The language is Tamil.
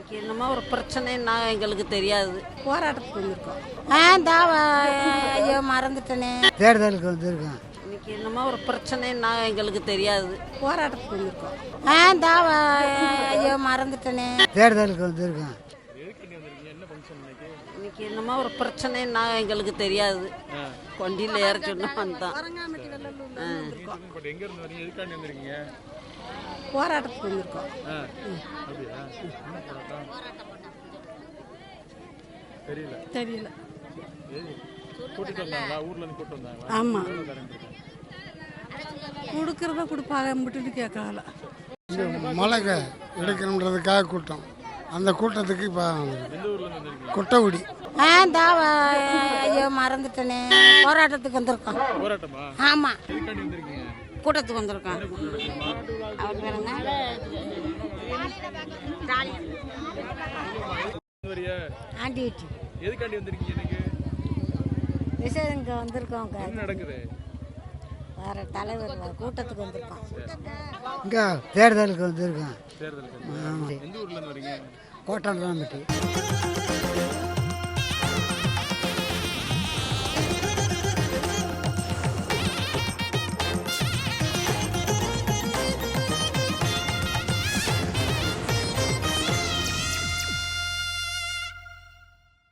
இன்னைக்கு என்னமோ ஒரு பிரச்சனைன்னா எங்களுக்கு தெரியாது. போராட்டத்துக்கு வந்திருக்கோம். ஆ தாவ ஐயோ மறந்துட்டனே. தேர்தலுக்கு வந்திருக்கேன் இன்னைக்கு என்னமோ ஒரு பிரச்சனைன்னா எங்களுக்கு தெரியாது. போராட்டத்துக்கு வந்திருக்கோம். ஆ தாவ ஐயோ மறந்துட்டனே. தேர்தலுக்கு வந்திருக்கேன் இன்னைக்கு என்னமோ ஒரு பிரச்சனைன்னா எங்களுக்கு தெரியாது. வண்டியில் ஏற சொன்னா வந்தான். போராட்டத்துக்கு வந்திருக்கோம். தெரியல. தெரியல. ஏய், கூட்டிட்டு வந்தாங்களா? ஊர்ல இருந்து கூட்டிட்டு வந்தாங்களா? ஆமா. எவ்வளவு தரேன் இருக்கேன்? கொடுக்கறத கொடுப்பாங்க விட்டுட்டு கேட்கல மலைக்கு எடுக்கணுன்றதுக்காக கூட்டம். அந்த கூட்டத்துக்கு இப்போ ஆ தாவ ஐயோ மறந்துட்டனே. போராட்டத்துக்கு வந்திருக்கோம். போராட்டமா? ஆமா. எதுக்காண்டி வந்திருக்கீங்க? கூட்டத்துக்கு வந்திருக்கோம் அவர் பேருங்க? ஆண்டி வீட்டு. எதுக்காண்டி வந்திருக்கீங்க இன்னைக்கு? விஷயம் இங்கே வந்திருக்கோம் என்ன நடக்குது? வேற தலைவர் கூட்டத்துக்கு வந்திருக்கோம் இங்கே தேர்தலுக்கு வந்திருக்கேன். தேர்தலுக்கு எந்த